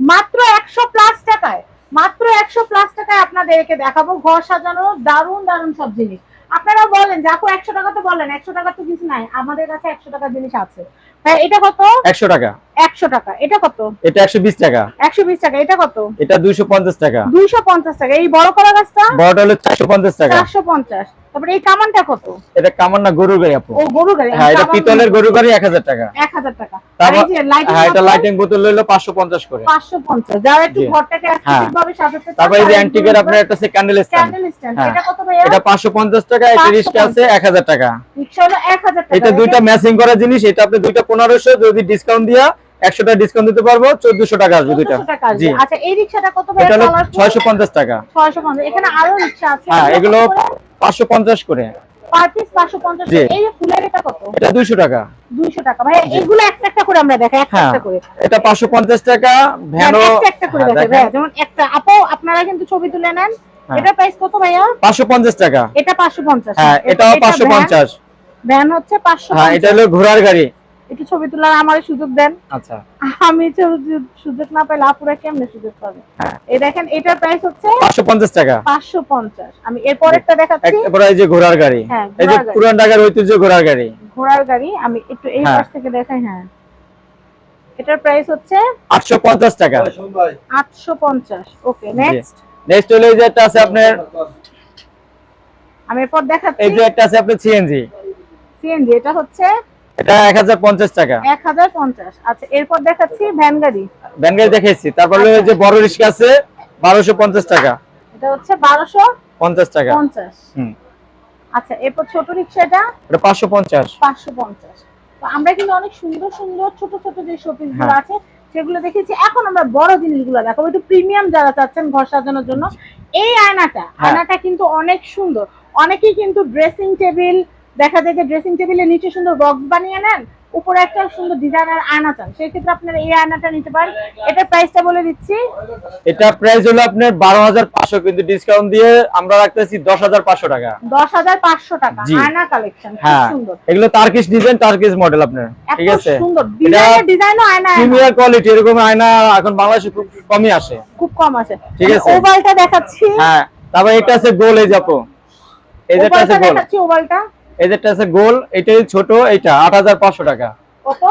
মাত্র একশো প্লাস টাকায়। মাত্র একশো প্লাস টাকায় আপনাদেরকে দেখাবো, ঘর সাজানো দারুণ দারুণ সব জিনিস। আপনারা বলেন, যে একশো টাকা তো বলেন, একশো টাকা তো কিছু নাই। আমাদের কাছে একশো টাকার জিনিস আছে। হ্যাঁ এটা কত? একশো টাকা। একশো টাকা। এটা কত? এটা একশো বিশ টাকা। একশো বিশ টাকা। এটা কত? এটা দুইশো পঞ্চাশ টাকা। দুইশো পঞ্চাশ টাকা। এই বড় কলা গাছটা? বড়টা হলো টাকা। তারপরে এই কামানটা কত? এটা কামার না গরুর গাড়ি আপু। ও গরু গাড়ি। হ্যাঁ এটা পিতলের গাড়ি টাকা। তারপর হ্যাঁ এটা লাইটিং বোতল হলো পাঁচশো পঞ্চাশ করে। 550 যারা একটু ঘরটাকে aesthetic ভাবে সাজাতে তারপর এই যে অ্যান্টিকের আপনার একটা ক্যান্ডেল স্ট্যান্ড হ্যাঁ। এটা কত ভাইয়া? এটা পাঁচশো পঞ্চাশ টাকা একটা 550 আছে এক হাজার টাকা। রিকশা হলো 1000 টাকা। এটা দুইটা ম্যাচিং করা জিনিস এটা আপনি দুইটা পনেরোশো যদি ডিসকাউন্ট দিয়া একশো টাকা ডিসকাউন্ট দিতে পারব চোদ্দশো টাকা আসবে দুইটা। 1400 জি। আচ্ছা এই রিকশাটা কত ছয়শো পঞ্চাশ টাকা। 650 এখানে আরও রিকশা আছে। হ্যাঁ এগুলো পাঁচশো পঞ্চাশ করে। পার পিস 550 জি। এই যে ফুলের এটা দুইশো টাকা। 200 টাকা। ভাই এগুলো একটা একটা করে আমরা দেখাই একটা হ্যাঁ একটা করে। এটা পাঁচশো পঞ্চাশ টাকা ভ্যানো একটা করে দেখাই। যেমন একটা। আপু আপনারা কিন্তু ছবি তুলে নেন। হ্যাঁ। এটা প্রাইস কত ভাইয়া? পাঁচশো পঞ্চাশ টাকা। এটা 550 হ্যাঁ এটাও ভ্যান হচ্ছে 550 হ্যাঁ এটা হলো ঘোড়ার গাড়ি। একটু ছবি তোলার আমার সুযোগ দেন। আচ্ছা। আমি সুযোগ না পেলে আপুরা কেমনে সুযোগ পাবে? হ্যাঁ। এই দেখেন এটার প্রাইস হচ্ছে পাঁচশো পঞ্চাশ টাকা। পাঁচশো পঞ্চাশ। আমি এরপরেরটা দেখাচ্ছি। এরপরে এই যে ঘোড়ার গাড়ি। হ্যাঁ, এই যে পুরান ঢাকার ঐতিহ্য ঘোড়ার গাড়ি। ঘোড়ার গাড়ি আমি একটু এই হ্যাঁ। পাশ থেকে দেখাই হ্যাঁ। এটার প্রাইস হচ্ছে আটশো পঞ্চাশ টাকা। আটশো পঞ্চাশ। ওকে নেক্সট নেক্সট হলো এই যে একটা আছে আপনার আমি এরপর দেখাচ্ছি। এই যে একটা আছে আপনার সিএনজি সিএনজি এটা হচ্ছে এটা এক হাজার পঞ্চাশ টাকা। এক হাজার পঞ্চাশ। আচ্ছা এরপর দেখাচ্ছি ভ্যান গাড়ি। ভ্যান গাড়ি দেখেছি তারপর এই যে বড় রিক্সা আছে বারোশো পঞ্চাশ টাকা। এটা হচ্ছে বারোশো পঞ্চাশ। টাকা। পঞ্চাশ হুম। আচ্ছা এরপর ছোট রিক্সাটা? এটা পাঁচশো পঞ্চাশ। পাঁচশো পঞ্চাশ। তো আমরা কিন্তু অনেক সুন্দর সুন্দর ছোট ছোট যে শোপিসগুলো হ্যাঁ। আছে সেগুলো দেখেছি। এখন আমরা বড় জিনিসগুলো দেখাবো। একটু প্রিমিয়াম যারা চাচ্ছেন ঘর সাজানোর জন্য। এই আয়নাটা হ্যাঁ। আয়নাটা কিন্তু অনেক সুন্দর। অনেকেই কিন্তু ড্রেসিং টেবিল দেখা যায় যে ড্রেসিং টেবিলের নিচে সুন্দর বক্স বানিয়ে নেন উপরে একটা সুন্দর ডিজাইনার আয়না চান। সেই ক্ষেত্রে আপনারা এই আয়নাটা নিতে পারেন। এটার প্রাইসটা বলে দিচ্ছি। এটা প্রাইস হলো আপনার বারো হাজার পাঁচশো কিন্তু ডিসকাউন্ট দিয়ে আমরা রাখতেছি দশ হাজার পাঁচশো টাকা। দশ হাজার পাঁচশো টাকা। আয়না কালেকশন খুব হ্যাঁ। সুন্দর। এগুলো তার্কিশ ডিজাইন তার্কিশ মডেল আপনার ঠিক আছে? সুন্দর। ডিজাইনও আয়না। প্রিমিয়ার কোয়ালিটি এরকম আয়না এখন বাংলাদেশে খুব কমই আসে। খুব কম আছে ঠিক আছে। ওভালটা দেখাচ্ছি। হ্যাঁ। তারপর এটা আছে গোল এই যাপো এই যেটা আছে গোল। দেখাচ্ছি ওভালটা এই যেটা আছে গোল এটাই ছোট টাকা। কত?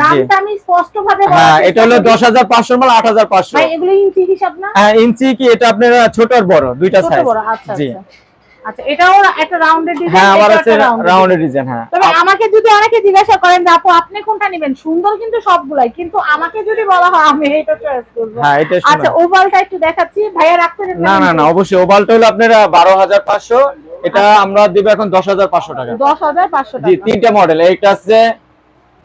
দামটা আমি স্পষ্ট ভাবে হ্যাঁ এটা হলো দশ হাজার পাঁচশো মানে আট হাজার পাঁচশো। ভাই এগুলো ইঞ্চি হিসাব না? হ্যাঁ ইঞ্চি কি এটা আপনার ছোট আর বড় দুইটা ছোট বড় আচ্ছা জি। আচ্ছা। আচ্ছা এটাও একটা রাউন্ডের ডিজাইন হ্যাঁ আমার আছে রাউন্ডের ডিজাইন হ্যাঁ। তবে আমাকে যদি অনেকে জিজ্ঞাসা করেন যে আপু আপনি কোনটা নেবেন? সুন্দর কিন্তু সবগুলাই কিন্তু আমাকে যদি বলা হয় আমি এটা চয়েস করব। হ্যাঁ এটা আচ্ছা ওভালটা একটু দেখাচ্ছি। ভাইয়া রাখতে না না না অবশ্যই ওভালটা হলো আপনার বারো হাজার পাঁচশো। এটা আমরা দিব এখন দশ হাজার পাঁচশো টাকা। দশ হাজার পাঁচশো জি তিনটা মডেল এটা আছে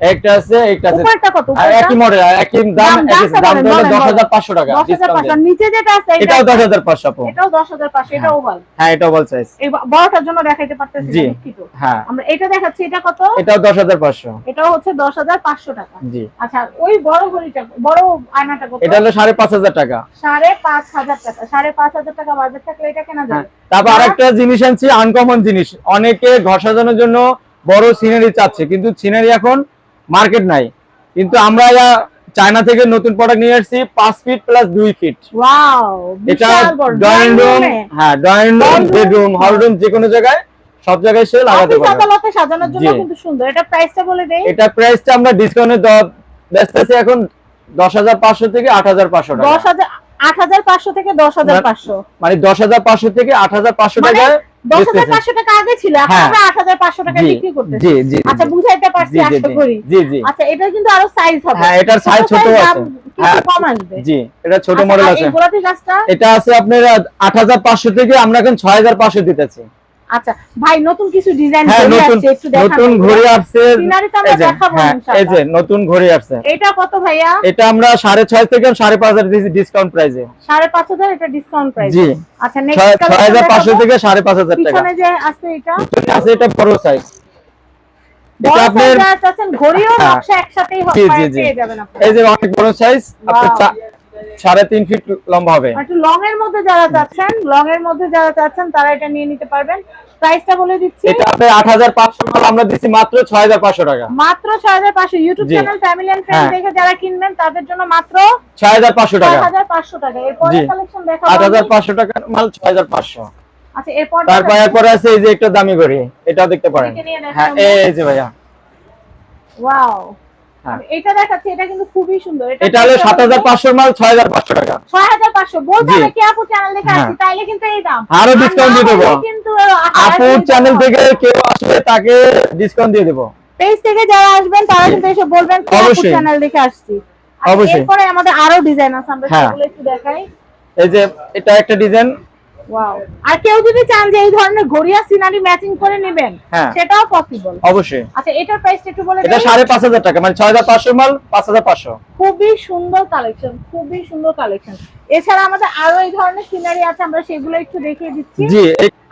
একটা আছে একটা আছে। উপরটা কত? আর একই মডেল একই দাম দাম- একই দামটা দাম হলো বলেন, দশ হাজার বলেন। পাঁচশো টাকা দশ হাজার discount পাঁচশো। দিয়ে। নিচে যেটা আছে এটা- এটাও দশ হাজার পাঁচশো আপু। এটাও দশ হাজার পাঁচশো এটা ওভাল। হ্যাঁ এটা ওভাল সাইজ এই বড়টার জন্য দেখাইতে পারতেছি। দুঃখিত। হ্যাঁ। আমরা এটা দেখাচ্ছি এটা কত? এটাও দশ হাজার পাঁচশো। এটাও হচ্ছে দশ হাজার পাঁচশো টাকা। জি। আচ্ছা ওই বড় ঘড়িটা বড় আয়নাটা কত? এটা হলো সাড়ে পাঁচ হাজার টাকা। সাড়ে পাঁচ হাজার টাকা সাড়ে পাঁচ হাজার টাকা বাজেট থাকলে এটা কেনা হ্যাঁ। যাবে তারপর আরেকটা জিনিস আনছি আনকমন জিনিস। অনেকে ঘর সাজানোর জন্য বড় সিনারি চাচ্ছে কিন্তু সিনারি এখন মার্কেট নাই। কিন্তু আমরা চায়না থেকে নতুন প্রোডাক্ট নিয়ে আসছি পাঁচ ফিট প্লাস দুই ফিট এটা ড্রয়িং রুম হ্যাঁ drawing room bedroom hall room যে কোনো জায়গায় সব জায়গায় সে লাগাতে অফিস পারবে আদালতে সাজানোর জন্য কিন্তু সুন্দর। এটা প্রাইসটা বলে দেই। এটা প্রাইসটা আমরা ডিসকাউন্টে ব্যস্ত আছি এখন দশ হাজার পাঁচশো থেকে আট হাজার পাঁচশো টাকা। দশ হাজার আট হাজার পাঁচশো থেকে দশ হাজার পাঁচশো। মানে দশ হাজার পাঁচশো থেকে আট হাজার পাঁচশো মানে টাকায় টাকা আগে ছিল এখন হ্যাঁ। টাকা বিক্রি করতেছি। আচ্ছা বুঝাইতে পারছি আশা করি। আচ্ছা এটা কিন্তু আরও সাইজ হবে। হ্যাঁ এটার সাইজ ছোট আছে। হ্যাঁ, জি এটা ছোট আচ্ছা, মডেল আছে। গোলাপি গাছটা? এটা আছে আপনার আট হাজার পাঁচশো থেকে আমরা এখন ছয় হাজার পাঁচশো দিতেছি। আচ্ছা ভাই নতুন কিছু ডিজাইন হ্যাঁ নতুন আসছে একটু দেখান নতুন ঘড়ি আসছে। আমরা দেখাবো হ্যাঁ, এই যে নতুন ঘড়ি আসছে। এটা কত ভাইয়া? এটা আমরা সাড়ে ছয় থেকে সাড়ে পাঁচ হাজার দিয়েছি ডিসকাউন্ট প্রাইসে সাড়ে পাঁচ হাজার এটা ডিসকাউন্ট প্রাইস জি। আচ্ছা নেক্সট ছয় হাজার পাঁচশো থেকে সাড়ে পাঁচ হাজার টাকা। পিছনে যে আছে এটা? আছে এটা বড় সাইজ আপনার ঘড়িও হ্যাঁ। নকশা একসাথেই হবে পেয়ে যাবেন আপনি এই যে অনেক বড় সাইজ. চা- সাড়ে তিন ফিট লম্বা হবে। একটু লং এর মধ্যে যারা চাচ্ছেন লং এর মধ্যে যারা চাচ্ছেন তারা এটা নিয়ে নিতে পারবেন। প্রাইসটা বলে দিচ্ছি। এটা হাজার পাঁচশো মাল আমরা দিচ্ছি মাত্র ছয় হাজার পাঁচশো টাকা। মাত্র ছয় হাজার পাঁচশো। YouTube channel family and friend. দেখে যারা কিনবেন তাদের জন্য মাত্র ছয় হাজার পাঁচশো টাকা। হাজার পাঁচশো টাকা। এরপরে কালেকশন দেখাবো আট হাজার আমি। পাঁচশো টাকার মাল ছয় হাজার পাঁচশো। আচ্ছা এরপর তারপর এরপরে আছে এই যে একটু দামি করি এটাও দেখতে পারেন। হ্যাঁ এই যে ভাইয়া। ওয়াও। এটা দেখাচ্ছি এটা কিন্তু খুবই সুন্দর। এটা হলো সাত হাজার পাঁচশোর মাল ছয় হাজার পাঁচশো টাকা। ছয় হাজার পাঁচশো। বলতে জি। হবে কি আপু চ্যানেল দেখে হ্যাঁ। আসছি তাইলে কিন্তু এই দাম। আরও না দিয়ে দেবো। কিন্তু আপুর চ্যানেল থেকে কেউ আসবে তাকে ডিসকাউন্ট দিয়ে দেবো। পেজ থেকে যারা আসবেন তারা কিন্তু এসে বলবেন আপু চ্যানেল দেখে আসছি। অবশ্যই। এরপরে আমাদের আরও ডিজাইন আছে আমরা হ্যাঁ। সেগুলো একটু দেখাই। এই যে এটা একটা ডিজাইন ওয়াও আর কেউ যদি চান যে এই ধরনের গড়িয়া সিনারি ম্যাচিং করে নেবেন হ্যাঁ। সেটাও পসিবল অবশ্যই। আচ্ছা এটার প্রাইসটা একটু বলে এটা দেন। সাড়ে পাঁচ হাজার টাকা মানে ছয় হাজার পাঁচশো মাল পাঁচ হাজার পাঁচশো। খুবই সুন্দর কালেকশন খুবই সুন্দর কালেকশন এছাড়া আমাদের আরও এই ধরনের সিনারি আছে আমরা সেগুলো একটু দেখিয়ে দিচ্ছি। জি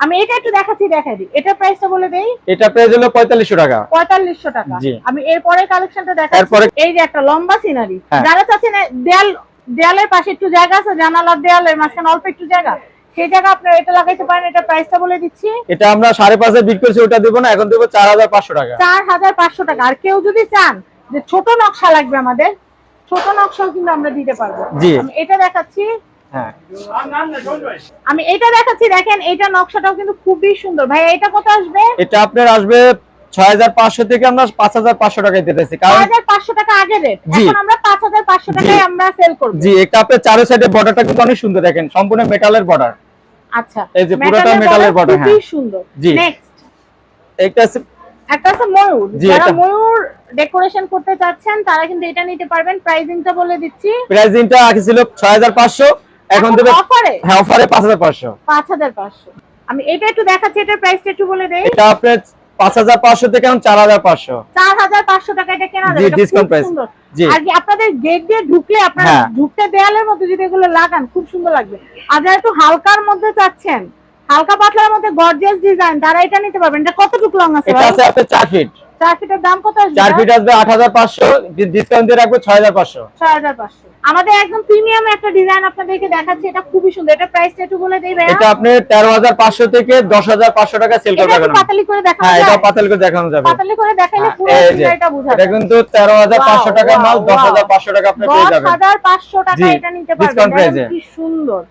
আমি এটা একটু দেখাচ্ছি দেখাই দিই। এটার প্রাইসটা বলে দেই? এটা প্রাইস হলো পঁয়তাল্লিশশো টাকা। পঁয়তাল্লিশশো টাকা। জি। আমি এরপরে কালেকশনটা দেখাচ্ছি। এই যে একটা লম্বা সিনারি হ্যাঁ। যারা চাচ্ছেন দেয়াল দেয়ালের পাশে একটু জায়গা আছে জানালার দেয়ালের মাঝখানে অল্প একটু জায়গা? সেই জায়গা আপনারা এটা লাগাইতে পারেন এটা প্রাইসটা বলে দিচ্ছি। এটা আমরা সাড়ে পাঁচে বিক্রি করছি ওটা দেবো না এখন দেবো চার হাজার পাঁচশো টাকা। চার হাজার পাঁচশো টাকা। আর কেউ যদি চান যে ছোট নকশা লাগবে আমাদের ছোট নকশাও কিন্তু আমরা দিতে পারব। এটা দেখাচ্ছি। হ্যাঁ। আমি এটা দেখাচ্ছি দেখেন এটা নকশাটাও কিন্তু খুবই সুন্দর। ভাই এটা কত আসবে? এটা আপনার আসবে ছয় হাজার পাঁচশো থেকে আমরা পাঁচ হাজার পাঁচশো টাকায় দিতেছি কারণ হাজার পাঁচশো টাকা আগে রেট এখন আমরা পাঁচ হাজার পাঁচশো টাকায় আমরা সেল করব। জি এটা আপনার চারো সাইডে বর্ডারটা কিন্তু অনেক সুন্দর দেখেন সম্পূর্ণ মেটালের বর্ডার আচ্ছা এই যে পুরোটা মেটালের বর্ডার হ্যাঁ। সুন্দর। জি। নেক্সট একটা আছে- একটা আছে ময়ূর। যারা ময়ূর ডেকোরেশন করতে চাচ্ছেন তারা কিন্তু এটা নিতে পারবেন। প্রাইসিংটা বলে দিচ্ছি। প্রাইসিংটা আগে ছিল ছয় হাজার পাঁচশো এখন দেবে অফারে হ্যাঁ অফারে পাঁচ হাজার পাঁচশো। পাঁচ হাজার পাঁচশো। আমি এটা একটু দেখাচ্ছি এটার প্রাইসটা একটু বলে দেই। এটা আপনার পাঁচ হাজার পাঁচশো থেকে এখন চার হাজার পাঁচশো চার হাজার পাঁচশো টাকা এটা কেনা যাবে ডিসকাউন্ট। সুন্দর জি। আর কি আপনাদের গেট দিয়ে ঢুকলে আপনারা হ্যাঁ। ঢুকতে দেয়ালের মধ্যে যদি এগুলো লাগান খুব সুন্দর লাগবে আর যারা একটু হালকার মধ্যে চাচ্ছেন হালকা পাতলার মধ্যে গর্জিয়াস ডিজাইন তারা এটা নিতে পারবেন এটা কতটুকু লং আছে এটা? আছে আপনার চার ফিট চার ফিটের দাম কত আসবে? চার ফিট আসবে আট হাজার পাঁচশো ডিসকাউন্ট দিয়ে রাখব ছয় হাজার পাঁচশো। ছয় হাজার পাঁচশো। আমাদের একদম প্রিমিয়াম একটা ডিজাইন আপনাদেরকে দেখাচ্ছি এটা খুবই সুন্দর। এটা প্রাইসটা একটু বলে দেই ভাইয়া। এটা আপনি তেরো হাজার পাঁচশো থেকে দশ হাজার পাঁচশো টাকা সেল একটু এখন পাতালি করে দেখানো হ্যাঁ এটা পাতাল করে দেখানো যাবে। পাতালি করে দেখাইলে হ্যাঁ, পুরো ডিজাইনটা বোঝা এটা কিন্তু তেরো হাজার পাঁচশো Wow, টাকার মাল wow, দশ wow. হাজার পাঁচশো টাকা আপনি পেয়ে যাবেন। হাজার পাঁচশো টাকা এটা নিতে পারবেন। কি সুন্দর।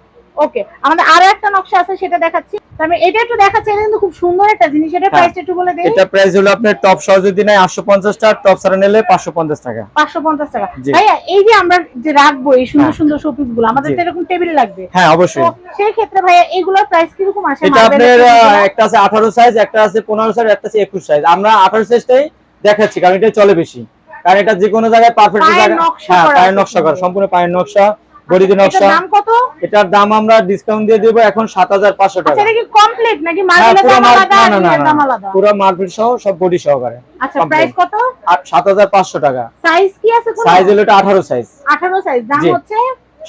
ওকে আমাদের আরও একটা নকশা আছে সেটা দেখাচ্ছি। তবে এটা একটু দেখাচ্ছি এটা কিন্তু খুব সুন্দর একটা জিনিস। এটা হ্যাঁ। একটু বলে দিই। এটা প্রাইস হলো আপনার টপ সহ যদি নেয় আটশো পঞ্চাশ টাকা টপ ছাড়া নিলে পাঁচশো পঞ্চাশ টাকা। পাঁচশো পঞ্চাশ টাকা। ভাইয়া এই যে আমরা যে রাখব এই সুন্দর হ্যাঁ। সুন্দর শোপিসগুলো আমাদের তো এরকম টেবিল লাগবে। হ্যাঁ অবশ্যই। সেই ক্ষেত্রে ভাইয়া এগুলোর প্রাইস কীরকম আসে? এটা আপনার একটা আছে আঠারো সাইজ একটা আছে পনেরো সাইজ একটা আছে একুশ সাইজ আমরা সাইজটাই দেখাচ্ছি কারণ এটা চলে বেশি। কারণ এটা যে কোনো জায়গায় পারফেক্ট পায়ের জায়গা নকশা হ্যাঁ পায়ের নকশা করা সম্পূর্ণ পায়ের নকশা এটার নকশা। দাম কত? এটার দাম আমরা ডিসকাউন্ট দিয়ে দেবো এখন সাত হাজার পাঁচশো টাকা। আচ্ছা হ্যাঁ পুরো মার্বেল সহ সব বডি সহকারে। আচ্ছা সাত হাজার পাঁচশো টাকা। সাইজ হলো এটা আঠারো সাইজ 18 সাইজ দাম হচ্ছে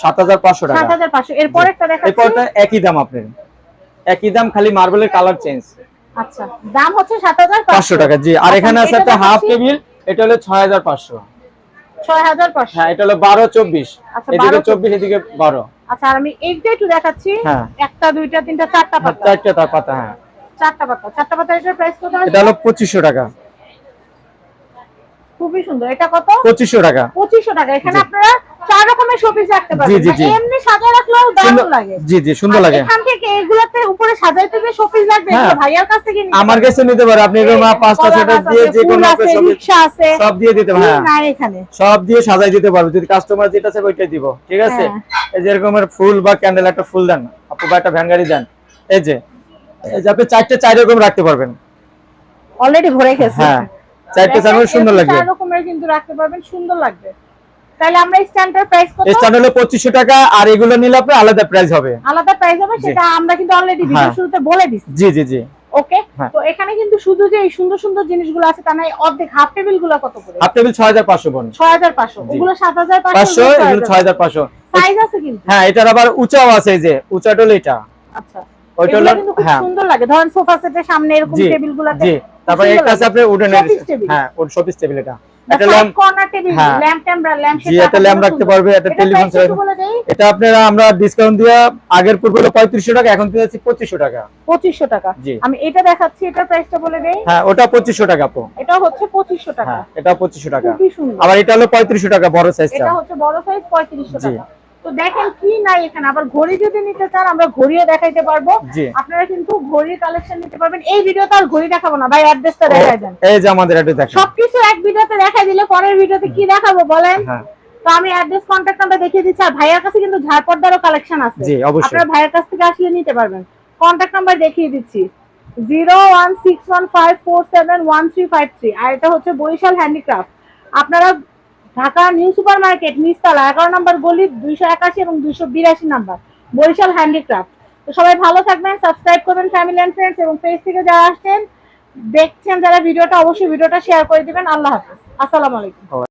সাত হাজার পাঁচশো টাকা। 7500 এরপর একটা দেখাচ্ছি। এরপরটা একই দাম আপনার। একই দাম খালি মার্বেলের কালার চেঞ্জ আচ্ছা দাম হচ্ছে 7500 পাঁচশো। টাকা জি। আর আচ্ছা, এখানে আছে একটা হাফ টেবিল এটা হলো ছয় হাজার পাঁচশো। 6500 হ্যাঁ এটা হলো বারো চব্বিশ। এদিকে 12, চব্বিশ এদিকে বারো। আচ্ছা আর আমি এইটা একটু দেখাচ্ছি হ্যাঁ। একটা দুইটা তিনটা চারটা হ্যাঁ, পাতা। চারটা তার পাতা হ্যাঁ। চারটা পাতা। চারটা পাতা এটার প্রাইস কত আসবে? এটা হলো পঁচিশশো টাকা। খুবই সুন্দর। এটা কত? পঁচিশশো টাকা। 2500 টাকা। এখানে আপনারা চার রকমের শোপিস রাখতে পারবেন। জি, না, জি। এমনি সাজিয়ে রাখলেও দারুণ লাগে। জি জি সুন্দর লাগে। এগুলোতে উপরে সাজাইতে যে শোপিস লাগবে হ্যাঁ। এগুলো ভাইয়ার কাছ থেকে নিতে আমার কাছে নিতে পারে। আপনি এরকম পাঁচটা ছটা দিয়ে যে কোনো ফুল আছে, সব- দিয়ে দিতে পারে হ্যাঁ। এখানে। সব দিয়ে সাজাই দিতে পারবে যদি কাস্টমার যেটা চাই ওইটাই দিব ঠিক আছে? হ্যাঁ। এই যে এরকমের ফুল বা ক্যান্ডেল একটা ফুল দেন আপু বা একটা ভ্যান গাড়ি দেন। এই যে এই যে আপনি চারটে চার রকম রাখতে পারবেন। অলরেডি ভরে গেছে। হ্যাঁ। চারটে চার সুন্দর লাগবে। চার রকমের কিন্তু রাখতে পারবেন সুন্দর লাগবে। তাহলে আমরা স্ট্যান্ডার্ড প্রাইস কত? স্ট্যান্ড হলো পঁচিশশো টাকা আর এগুলো নিলে আপনার আলাদা প্রাইস হবে। আলাদা প্রাইস হবে সেটা আমরা কিন্তু অলরেডি ভিডিও হ্যাঁ। শুরুতে বলে জি জি জি। ওকে হ্যাঁ। তো এখানে কিন্তু শুধু যে এই সুন্দর সুন্দর জিনিসগুলো আছে তা নয় অর্ধেক হাফ টেবিলগুলো কত করে? হাফ টেবিল ছয় হাজার পাঁচশো বোন ছয় হাজার পাঁচশো। জি। ওগুলো সাত হাজার পাঁচশো এগুলো ছয় হাজার পাঁচশো। সাইজ আছে কিন্তু। হ্যাঁ এটার আবার উঁচাও আছে এই যে উঁচাটা হলো এটা। আচ্ছা। ওইটা হলো হ্যাঁ। সুন্দর লাগে। ধরেন সোফা সেটের সামনে এরকম জি। টেবিল গুলাতে জি। তারপর একটা আছে আপনার উডেন হ্যাঁ ওর শোপিস টেবিল এটা। একটা ল্যাম্প কর্নার টেবিল হ্যাঁ। ল্যাম্প টেম্বার ল্যাম্প জি একটা ল্যাম্প রাখতে পারবে একটা টেলিফোন এটা আপনারা আমরা ডিসকাউন্ট দিয়ে আগের পূর্বে হলো পঁয়ত্রিশশো টাকা এখন দিয়েছি টাকা। পঁচিশশো টাকা। আমি এটা দেখাচ্ছি এটার প্রাইসটা বলে দেই। হ্যাঁ ওটা টাকা আপু। এটা হচ্ছে পঁচিশশো টাকা। হ্যাঁ এটা টাকা। আবার এটা হলো পঁয়ত্রিশশো টাকা বড় সাইজ এটা হচ্ছে বড় সাইজ পঁয়ত্রিশশো জি। টাকা। তো দেখেন কি নাই এখানে। আবার ঘড়ি যদি নিতে চান আমরা ঘড়িও দেখাইতে পারব। আপনারা কিন্তু ঘড়ির কালেকশন নিতে পারবেন। এই ভিডিওতে আর ঘড়ি দেখাবো না। ভাই অ্যাড্রেসটা দেখাই দেন। এই যে আমাদের এটা দেখেন। সবকিছু এক ভিডিওতে দেখাই দিলে পরের ভিডিওতে কি দেখাবো বলেন? হ্যাঁ। তো আমি অ্যাড্রেস কন্ট্যাক্ট নাম্বার দেখিয়ে দিচ্ছি। আর ভাইয়ার কাছে কিন্তু ঝাড়পর্দারও কালেকশন আছে। জি অবশ্যই। আপনারা ভাইয়ের কাছ থেকে আসলে নিতে পারবেন। কন্ট্যাক্ট নাম্বার দেখিয়ে দিচ্ছি। Zero one six one five four seven one three five three. আর এটা হচ্ছে বরিশাল হ্যান্ডিক্রাফট আপনারা ঢাকা নিউ সুপার মার্কেট নিচতলা, এগারো নম্বর গলি, দুইশো একাশি এবং দুইশো বিরাশি নাম্বার, বরিশাল হ্যান্ডিক্রাফট। তো সবাই ভালো থাকবেন, সাবস্ক্রাইব করবেন ফ্যামিলি অ্যান্ড ফ্রেন্ডস এবং পেজ থেকে যারা আসছেন, দেখছেন যারা ভিডিওটা, অবশ্যই ভিডিওটা শেয়ার করে দেবেন। আল্লাহ হাফিজ। আসসালামু আলাইকুম।